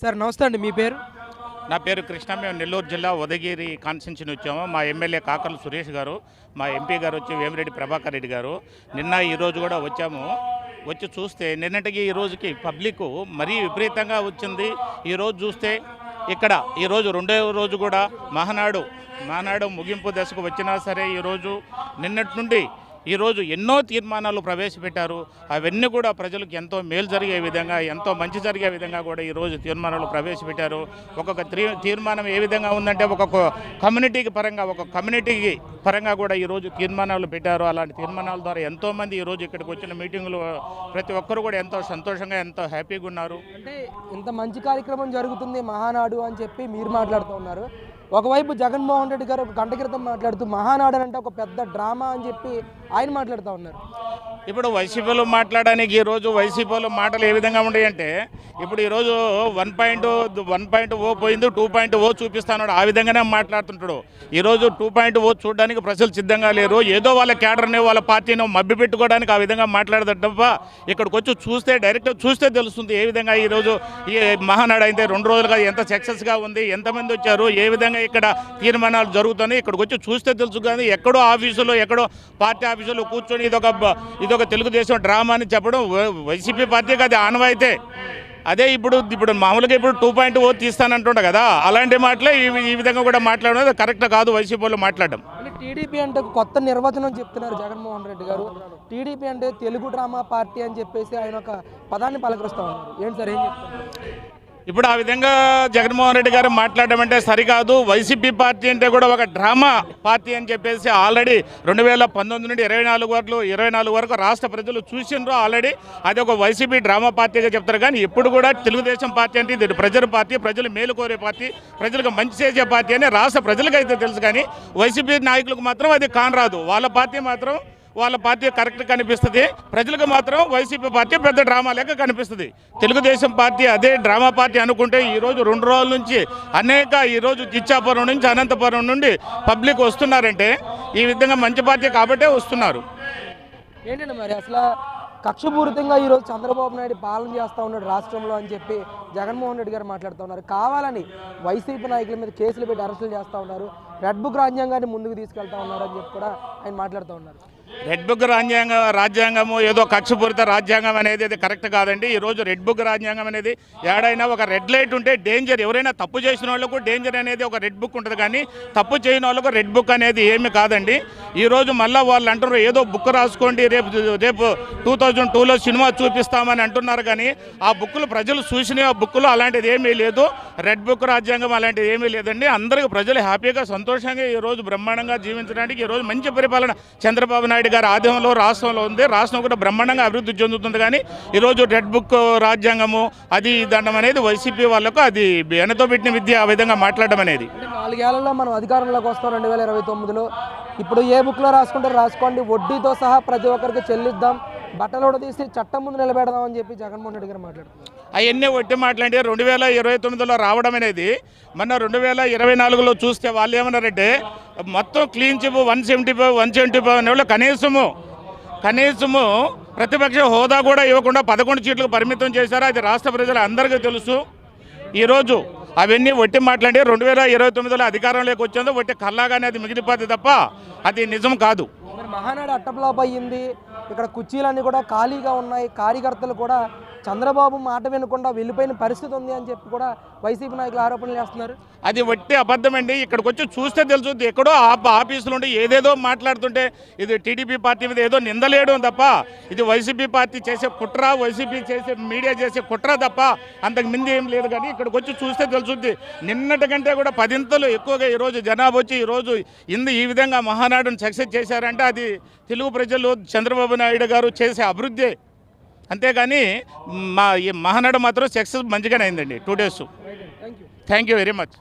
Sir నమస్తే అండి మీ పేరు? నా పేరు కృష్ణ. మేము నెల్లూరు జిల్లా ఉదగిరి కాన్స్టిట్యూన్సీ వచ్చాము. మా ఎమ్మెల్యే కాకర్ల సురేష్ గారు మా ఎంపీ గారు వచ్చి వేమిరెడ్డి ప్రభాకర్ రెడ్డి గారు. నిన్న ఈరోజు కూడా వచ్చాము. వచ్చి చూస్తే నిన్నటికి ఈ రోజుకి పబ్లిక్ మరీ విపరీతంగా వచ్చింది. ఈరోజు చూస్తే ఇక్కడ ఈరోజు రెండో రోజు కూడా మహానాడు మహానాడు ముగింపు దశకు వచ్చినా సరే ఈరోజు నిన్నటి నుండి ఈరోజు ఎన్నో తీర్మానాలు ప్రవేశపెట్టారు. అవన్నీ కూడా ప్రజలకు ఎంతో మేలు జరిగే విధంగా ఎంతో మంచి జరిగే విధంగా కూడా ఈరోజు తీర్మానాలు ప్రవేశపెట్టారు. ఒక్కొక్క తీర్మానం ఏ విధంగా ఉందంటే ఒక్కొక్క కమ్యూనిటీకి పరంగా ఒక కమ్యూనిటీకి పరంగా కూడా ఈరోజు తీర్మానాలు పెట్టారు. అలాంటి తీర్మానాల ద్వారా ఎంతోమంది ఈరోజు ఇక్కడికి వచ్చిన మీటింగులు ప్రతి ఒక్కరు కూడా ఎంతో సంతోషంగా ఎంతో హ్యాపీగా ఉన్నారు. అంటే ఇంత మంచి కార్యక్రమం జరుగుతుంది మహానాడు అని చెప్పి మీరు మాట్లాడుతూ ఉన్నారు. ఒకవైపు జగన్మోహన్ రెడ్డి గారు ఒక గంట క్రితం మాట్లాడుతూ మహానాడు అంటే ఒక పెద్ద డ్రామా అని చెప్పి ఆయన మాట్లాడుతూ ఉన్నారు. ఇప్పుడు వైసీపీలో మాట్లాడడానికి ఈరోజు వైసీపీలో మాటలు ఏ విధంగా ఉన్నాయంటే ఇప్పుడు ఈరోజు one point one point O పోయింది టూ పాయింట్ ఓ చూపిస్తాను ఆ విధంగానే మాట్లాడుతుంటాడు. ఈరోజు టూ పాయింట్ ఓ చూడడానికి ప్రజలు సిద్ధంగా లేరు. ఏదో వాళ్ళ క్యాడర్ని వాళ్ళ పార్టీని మబ్బి పెట్టుకోవడానికి ఆ విధంగా మాట్లాడతాడు ఇక్కడికి వచ్చి చూస్తే డైరెక్ట్ చూస్తే తెలుస్తుంది ఏ విధంగా ఈరోజు ఈ మహానాడు అయితే రెండు రోజులుగా ఎంత సక్సెస్గా ఉంది ఎంతమంది వచ్చారు ఏ విధంగా ఇక్కడ తీర్మానాలు జరుగుతున్నాయి ఇక్కడికి వచ్చి చూస్తే తెలుసు కానీ ఎక్కడో ఆఫీసులో ఎక్కడో పార్టీ ఆఫీసులో కూర్చొని ఇదొక ఇదొక ఒక తెలుగుదేశం డ్రామా అని చెప్పడం వైసీపీ పార్టీకి అది ఆనవాయితే అదే ఇప్పుడు ఇప్పుడు మామూలుగా ఇప్పుడు టూ పాయింట్ ఓ తీస్తానంటుండ కదా అలాంటి మాటలే ఈ విధంగా కూడా మాట్లాడడం కరెక్ట్ కాదు వైసీపీలో మాట్లాడడం. టీడీపీ అంటే కొత్త నిర్వచనం చెప్తున్నారు జగన్మోహన్ రెడ్డి గారు. టీడీపీ అంటే తెలుగు డ్రామా పార్టీ అని చెప్పేసి ఆయన ఒక పదాన్ని పలకరిస్తా ఉన్నారు. ఏంటి సార్ ఏం చెప్తారు? ఇప్పుడు ఆ విధంగా జగన్మోహన్ రెడ్డి గారు మాట్లాడడం అంటే సరికాదు. వైసీపీ పార్టీ అంటే కూడా ఒక డ్రామా పార్టీ అని చెప్పేసి ఆల్రెడీ రెండు వేల పంతొమ్మిది నుండి ఇరవై నాలుగు వరకు ఇరవై నాలుగు వరకు రాష్ట్ర ప్రజలు చూసిండ్రు ఆల్రెడీ. అది ఒక వైసీపీ డ్రామా పార్టీగా చెప్తారు. కానీ ఇప్పుడు కూడా తెలుగుదేశం పార్టీ అంటే ఇది ప్రజల పార్టీ ప్రజలు మేలు కోరే పార్టీ ప్రజలకు మంచి చేసే పార్టీ అని రాష్ట్ర ప్రజలకు అయితే తెలుసు. కానీ వైసీపీ నాయకులకు మాత్రం అది కానరాదు వాళ్ళ పార్టీ మాత్రం వాళ్ళ పార్టీ కరెక్ట్ కనిపిస్తుంది. ప్రజలకు మాత్రం వైసీపీ పార్టీ పెద్ద డ్రామా లెక్క కనిపిస్తుంది. తెలుగుదేశం పార్టీ అదే డ్రామా పార్టీ అనుకుంటే ఈరోజు రెండు రోజుల నుంచి అనేక ఈరోజు చిచ్చాపురం నుంచి అనంతపురం నుండి పబ్లిక్ వస్తున్నారంటే ఈ విధంగా మంచి పార్టీ కాబట్టే వస్తున్నారు. ఏంటండి మరి అసలు కక్షపూరితంగా ఈరోజు చంద్రబాబు నాయుడు పాలన చేస్తూ ఉన్నాడు రాష్ట్రంలో అని చెప్పి జగన్మోహన్ రెడ్డి గారు మాట్లాడుతూ ఉన్నారు. కావాలని వైసీపీ నాయకుల మీద కేసులు పెట్టి అరెస్టులు చేస్తూ ఉన్నారు. రెడ్ బుక్ రాజ్యాంగాన్ని ముందుకు తీసుకెళ్తా ఉన్నారు అని చెప్పి కూడా ఆయన మాట్లాడుతూ ఉన్నారు. రెడ్ బుక్ రాజ్యాంగ రాజ్యాంగము ఏదో ఖర్చుపూరిత రాజ్యాంగం అనేది అది కరెక్ట్ కాదండి. ఈరోజు రెడ్ బుక్ రాజ్యాంగం అనేది ఏడైనా ఒక రెడ్ లైట్ ఉంటే డేంజర్. ఎవరైనా తప్పు చేసిన వాళ్ళకు డేంజర్ అనేది ఒక రెడ్ బుక్ ఉంటుంది. కానీ తప్పు చేయని వాళ్ళకు రెడ్ బుక్ అనేది ఏమి కాదండి. ఈరోజు మళ్ళీ వాళ్ళు అంటున్నారు ఏదో బుక్ రాసుకోండి రేపు రేపు టూ థౌజండ్ టూలో సినిమా చూపిస్తామని అంటున్నారు. కానీ ఆ బుక్కులు ప్రజలు చూసిన ఆ బుక్లో అలాంటిది ఏమీ లేదు. రెడ్ బుక్ రాజ్యాంగం అలాంటిది ఏమీ లేదండి. అందరికీ ప్రజలు హ్యాపీగా సంతోషంగా ఈరోజు బ్రహ్మాండంగా జీవించడానికి ఈరోజు మంచి పరిపాలన చంద్రబాబు నాయుడు గారి ఆధ్వర్యంలో రాష్ట్రంలో ఉంది. రాష్ట్రం కూడా బ్రహ్మాండంగా అభివృద్ధి చెందుతుంది కానీ ఈరోజు రెడ్ బుక్ రాజ్యాంగము అది దండం అనేది వైసీపీ వాళ్ళకు అది వెనతో పెట్టిన విద్య ఆ విధంగా మాట్లాడడం అనేది. నాలుగేళ్ళలో మనం అధికారంలోకి వస్తాం రెండు వేల ఇరవై తొమ్మిదిలో. ఇప్పుడు ఏ బుక్లో రాసుకుంటారో రాసుకోండి. వడ్డీతో సహా ప్రతి ఒక్కరికి చెల్లిద్దాం. బట్టలు కూడా తీసి చట్టం ముందు నిలబెడదాం అని చెప్పి జగన్మోహన్ రెడ్డి గారు మాట్లాడుతున్నారు. అవన్నీ ఒట్టి మాట్లాడి రెండు వేల ఇరవై తొమ్మిదిలో రావడం అనేది మొన్న రెండు వేల ఇరవై నాలుగులో చూస్తే వాళ్ళు ఏమన్నారంటే మొత్తం clean sweep one seventy five one seventy five అనే వాళ్ళు కనీసము కనీసము ప్రతిపక్ష హోదా కూడా ఇవ్వకుండా పదకొండు సీట్లకు పరిమితం చేశారు. అది రాష్ట్ర ప్రజలు అందరికీ తెలుసు. ఈరోజు అవన్నీ ఒట్టి మాట్లాడి రెండు వేల ఇరవై తొమ్మిదిలో అధికారంలోకి వచ్చిందో ఒట్టి కల్లాగానే అది మిగిలిపోతుంది తప్ప అది నిజం కాదు. మహానాడు అట్టప్లాప్ అయ్యింది. ఇక్కడ కుర్చీలన్నీ కూడా ఖాళీగా ఉన్నాయి. కార్యకర్తలు కూడా చంద్రబాబు మాట వినకుండా వెళ్ళిపోయిన పరిస్థితి ఉంది అని చెప్పి కూడా వైసీపీ నాయకులు ఆరోపణలు చేస్తున్నారు. అది వట్టి అబద్ధమండి. ఇక్కడికి వచ్చి చూస్తే తెలుసు ఎక్కడో ఆ ఆఫీసులో ఉండి ఏదేదో మాట్లాడుతుంటే ఇది టీడీపీ పార్టీ మీద ఏదో నిందలేయడం తప్ప ఇది వైసీపీ పార్టీ చేసే కుట్ర వైసీపీ చేసే మీడియా చేసే కుట్ర తప్ప అంతకు మింది ఏం లేదు. కానీ ఇక్కడికి వచ్చి చూస్తే తెలుసుద్ది నిన్నటి కంటే కూడా పదింతలు ఎక్కువగా ఈరోజు జనాభా వచ్చి ఈరోజు ఇందు ఈ విధంగా మహానాడును సక్సెస్ చేశారంటే అది తెలుగు ప్రజలు చంద్రబాబు నాయుడు గారు చేసే అభివృద్ధి అంతేగాని మా ఈ మహానాడు మాత్రం సక్సెస్ మంచిగానే అయిందండి. Two days thank you very much